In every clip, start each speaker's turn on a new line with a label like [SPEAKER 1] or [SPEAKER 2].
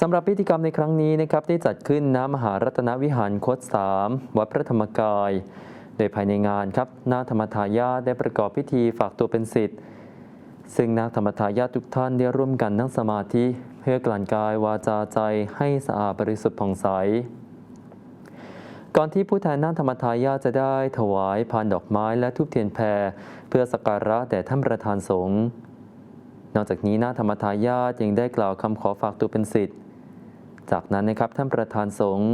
[SPEAKER 1] สำหรับพิธีกรรมในครั้งนี้นะครับได้จัดขึ้นณมหารัตนวิหารคตสามวัดพระธรรมกาย โดยภายในงานครับนาธรรมทายาทได้ประกอบพิธีฝากตัวเป็นศิษย์ซึ่งนาธรรมทายาททุกท่านได้ร่วมกันนั่งสมาธิ เพื่อกลั่นกายวาจาใจให้สะอาดบริสุทธิ์ผ่องใส ก่อนที่ผู้แทนนาธรรมทายาทจะได้ถวายพานดอกไม้และทูบเทียนแพรเพื่อสักการะแด่ท่านประธานสงฆ์นอกจากนี้นาธรรมทายาทยังได้กล่าวคำขอฝากตัวเป็นศิษย์ จากนั้นนะครับท่านประธานสงฆ์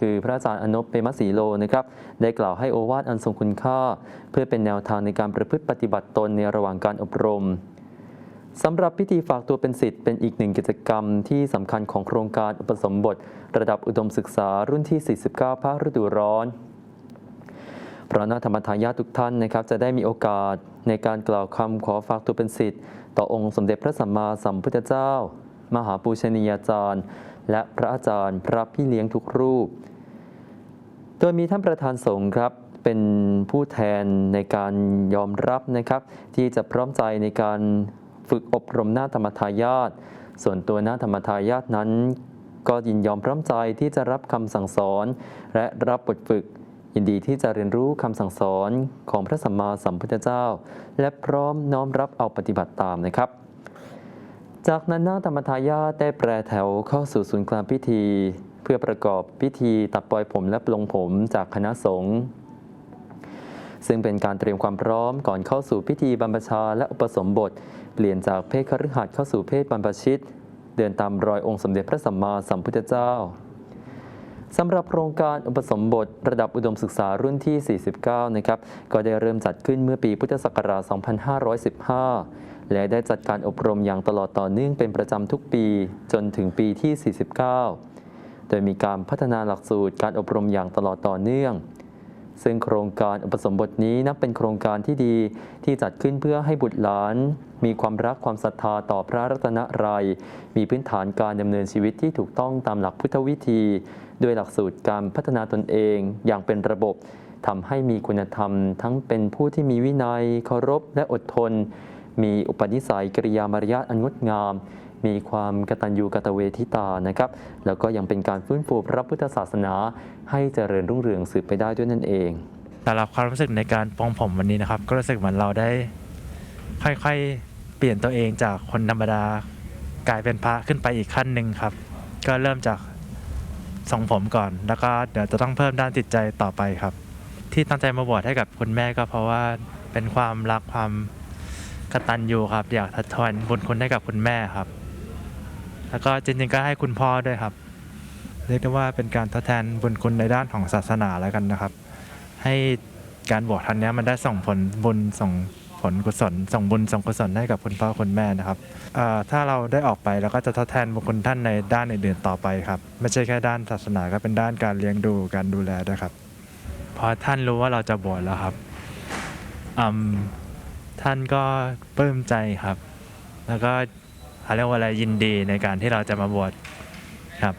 [SPEAKER 1] คือพระอาจารย์อนบเปมสีโลนะครับได้กล่าวให้โอวาทอันทรงคุณค่า เพื่อเป็นแนวทางในการประพฤติปฏิบัติตนในระหว่างการอบรมสำหรับพิธีฝากตัวเป็นศิษย์เป็นอีกหนึ่งกิจกรรมที่สำคัญของโครงการอุปสมบท ระดับอุดมศึกษารุ่นที่ 49 ภาคฤดูร้อนพระนาธรรมทายาททุกท่านนะครับจะได้มีโอกาสในการกล่าวคำขอฝากตัวเป็นศิษย์ต่อองค์สมเด็จพระสัมมาสัมพุทธเจ้า มหาปูชนียาจารย์ และพระอาจารย์พระพี่เลี้ยงทุกรูป โดยมีท่านประธานสงฆ์ครับเป็นผู้แทนในการยอมรับนะครับ ที่จะพร้อมใจในการฝึกอบรมหน้าธรรมทายาทส่วนตัวหน้าธรรมทายาทนั้น ก็ยินยอมพร้อมใจที่จะรับคำสั่งสอน และรับบทฝึก ยินดีที่จะเรียนรู้คำสั่งสอนของพระสัมมาสัมพุทธเจ้า และพร้อมน้อมรับเอาปฏิบัติตามนะครับ จากนั้นนาคธรรมทายาทได้แปรแถวเข้าสู่ศูนย์กลางพิธี เพื่อประกอบพิธีตัดปล่อยผมและปลงผมจากคณะสงฆ์ซึ่งเป็นการเตรียมความพร้อมก่อนเข้าสู่พิธีบรรพชาและอุปสมบท เปลี่ยนจากเพศคฤหัสถ์เข้าสู่เพศบรรพชิต เดินตามรอยองค์สมเด็จพระสัมมาสัมพุทธเจ้าสำหรับโครงการอุปสมบทระดับอุดมศึกษารุ่นที่ 49 นะครับ ก็ได้เริ่มจัดขึ้นเมื่อปีพุทธศักราช 2515 และได้จัดการอบรมอย่างตลอดต่อเนื่องเป็นประจำทุกปีจนถึงปีที่ 49 โดยมีการพัฒนาหลักสูตรการอบรมอย่างตลอดต่อเนื่อง ซึ่งโครงการอุปสมบทนี้นับเป็นโครงการที่ดีที่จัดขึ้นเพื่อให้บุตรหลาน มีความรักความศรัทธาต่อพระรัตนตรัย มีพื้นฐานการดำเนินชีวิตที่ถูกต้องตามหลักพุทธวิธี ด้วยหลักสูตรการพัฒนาตนเองอย่างเป็นระบบทำให้มีคุณธรรม ทั้งเป็นผู้ที่มีวินัยเคารพและอดทน มีอุปนิสัยกริยามารยาทอันงดงาม มีความกตัญญูกตเวทิตานะครับ แล้วก็ยังเป็นการฟื้นฟูพระพุทธศาสนา ให้เจริญรุ่งเรืองสืบไปได้ด้วยนั่นเอง
[SPEAKER 2] สำหรับความรู้สึกในการปลงผมวันนี้นะครับ ก็รู้สึกเหมือนเราได้ ค่อยๆ เปลี่ยนตัวเองจากคนธรรมดากลายเป็นพระขึ้นไปอีกขั้นหนึ่งครับ ก็เริ่มจากทรงผมก่อน แล้วก็เดี๋ยวจะต้องเพิ่มด้านจิตใจต่อไปครับ ที่ตั้งใจมาบวชให้กับคุณแม่ก็เพราะว่าเป็นความรักความ กตัญญูครับ อยากทดแทนบุญคุณให้กับคุณแม่ครับ แล้วก็จริงๆก็ให้คุณพ่อด้วยครับ เรียกได้ว่าเป็นการทดแทนบุญคุณในด้านของศาสนาแล้วกันนะครับ ให้การบวชครั้งนี้มันได้ส่งผลบุญส่งผลกุศลส่งบุญส่งกุศลให้กับคุณพ่อคุณแม่นะครับถ้าเราได้ออกไปเราก็จะทดแทนบุญคุณท่านในด้านอื่นๆต่อไปครับ ไม่ใช่แค่ด้านศาสนาก็เป็นด้านการเลี้ยงดูการดูแลด้วยครับพอท่านรู้ว่าเราจะบวชแล้วครับอืม ท่านก็ปลื้มใจครับ แล้วก็เขาเรียกว่าอะไรยินดีในการที่เราจะมาบวชครับ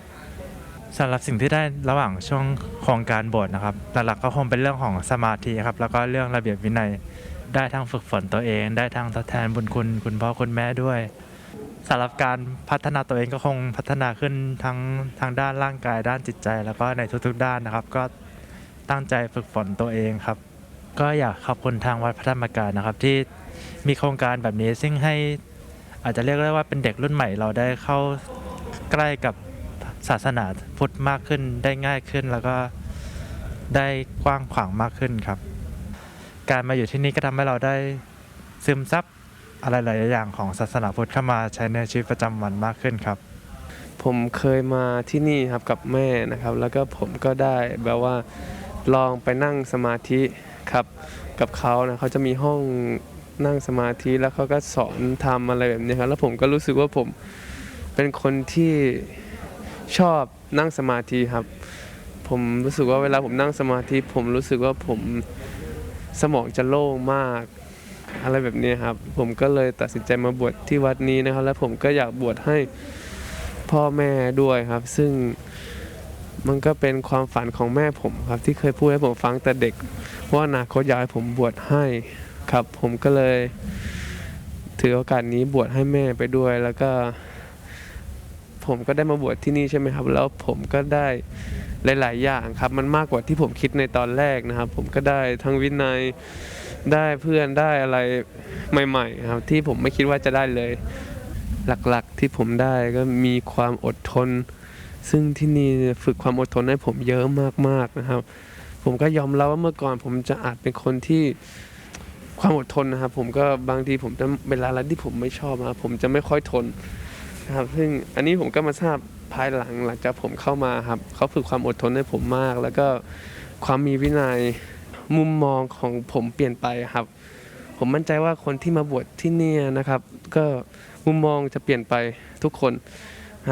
[SPEAKER 2] สำหรับสิ่งที่ได้ระหว่างช่วงโครงการบวชนะครับหลักๆก็คงเป็นเรื่องของสมาธิครับ แล้วก็เรื่องระเบียบวินัยได้ทั้งฝึกฝนตัวเอง ได้ทั้งทดแทนบุญคุณคุณพ่อคุณแม่ด้วยสำหรับการพัฒนาตัวเองก็คงพัฒนาขึ้นทั้งทางด้านร่างกายด้านจิตใจ แล้วก็ในทุกๆด้านนะครับ ก็ตั้งใจฝึกฝนตัวเองครับ ก็อยากขอบคุณทางวัดพระธรรมกายนะครับ ที่มีโครงการแบบนี้ซึ่งให้อาจจะเรียกได้ว่าเป็นเด็กรุ่นใหม่เราได้เข้าใกล้กับศาสนาพุทธมากขึ้นได้ง่ายขึ้น แล้วก็ได้กว้างขวางมากขึ้นครับ การมาอยู่ที่นี่ก็ทำให้เราได้ซึมซับอะไรหลายอย่างของศาสนาพุทธเข้ามาใช้ในชีวิตประจำวันมากขึ้นครับ
[SPEAKER 3] ผมเคยมาที่นี่ครับกับแม่นะครับ แล้วก็ผมก็ได้แบบว่าลองไปนั่งสมาธิ ครับกับเขานะเขาจะมีห้องนั่งสมาธิแล้วเขาก็สอนทำอะไรแบบนี้ครับแล้วผมก็รู้สึกว่าผมเป็นคนที่ชอบนั่งสมาธิครับ ผมรู้สึกว่าเวลาผมนั่งสมาธิ ผมรู้สึกว่าผมสมองจะโล่งมาก อะไรแบบนี้ครับ ผมก็เลยตัดสินใจมาบวชที่วัดนี้นะครับ แล้วผมก็อยากบวชให้พ่อแม่ด้วยครับ ซึ่ง มันก็เป็นความฝันของแม่ผมครับ ที่เคยพูดให้ผมฟังแต่เด็ก ว่าอนาคตอยากให้ผมบวชให้ครับ ผมก็เลยถือโอกาสนี้บวชให้แม่ไปด้วย แล้วก็ ผมก็ได้มาบวชที่นี่ใช่ไหมครับ แล้วผมก็ได้หลาย ๆ อย่างครับ มันมากกว่าที่ผมคิดในตอนแรกนะครับ ผมก็ได้ทั้งวินัยได้เพื่อนได้อะไรใหม่ ๆ ครับ ที่ผมไม่คิดว่าจะได้เลย หลัก ๆ ที่ผมได้ก็มีความอดทน ซึ่งที่นี่ฝึกความอดทนให้ผมเยอะมากๆนะครับ ผมก็ยอมรับว่าเมื่อก่อนผมจะอาจเป็นคนที่ความอดทนนะครับ ผมก็บางทีผมจะเวลาอะไรที่ผมไม่ชอบนะผมจะไม่ค่อยทนนะครับ ซึ่งอันนี้ผมก็มาทราบภายหลังหลังจากผมเข้ามาครับเขาฝึกความอดทนให้ผมมาก แล้วก็ความมีวินัยมุมมองของผมเปลี่ยนไปครับ ผมมั่นใจว่าคนที่มาบวชที่นี่นะครับ ก็มุมมองจะเปลี่ยนไปทุกคน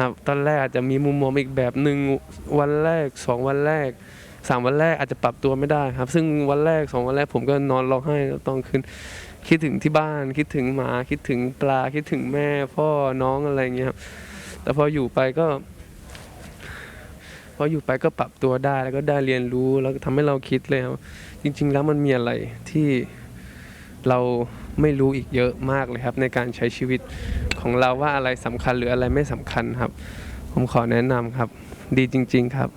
[SPEAKER 3] ครับ ตอนแรกอาจจะมีมุมมองอีกแบบหนึ่งวันแรกสองวันแรกสามวันแรกอาจจะปรับตัวไม่ได้ครับ ซึ่งวันแรกสองวันแรกผมก็นอนร้องไห้ตอนคืนคิดถึงที่บ้านคิดถึงหมาคิดถึงปลาคิดถึงแม่พ่อน้องอะไรอย่างเงี้ยครับแต่พออยู่ไปก็ พออยู่ไปก็ปรับตัวได้แล้วก็ได้เรียนรู้แล้วก็ทำให้เราคิดเลยครับจริง ๆ แล้วมันมีอะไรที่เราไม่รู้อีกเยอะมากเลยครับในการใช้ชีวิต ของเราว่าอะไรสำคัญหรืออะไรไม่สำคัญครับ ผมขอแนะนำครับ ดีจริง ๆ ครับ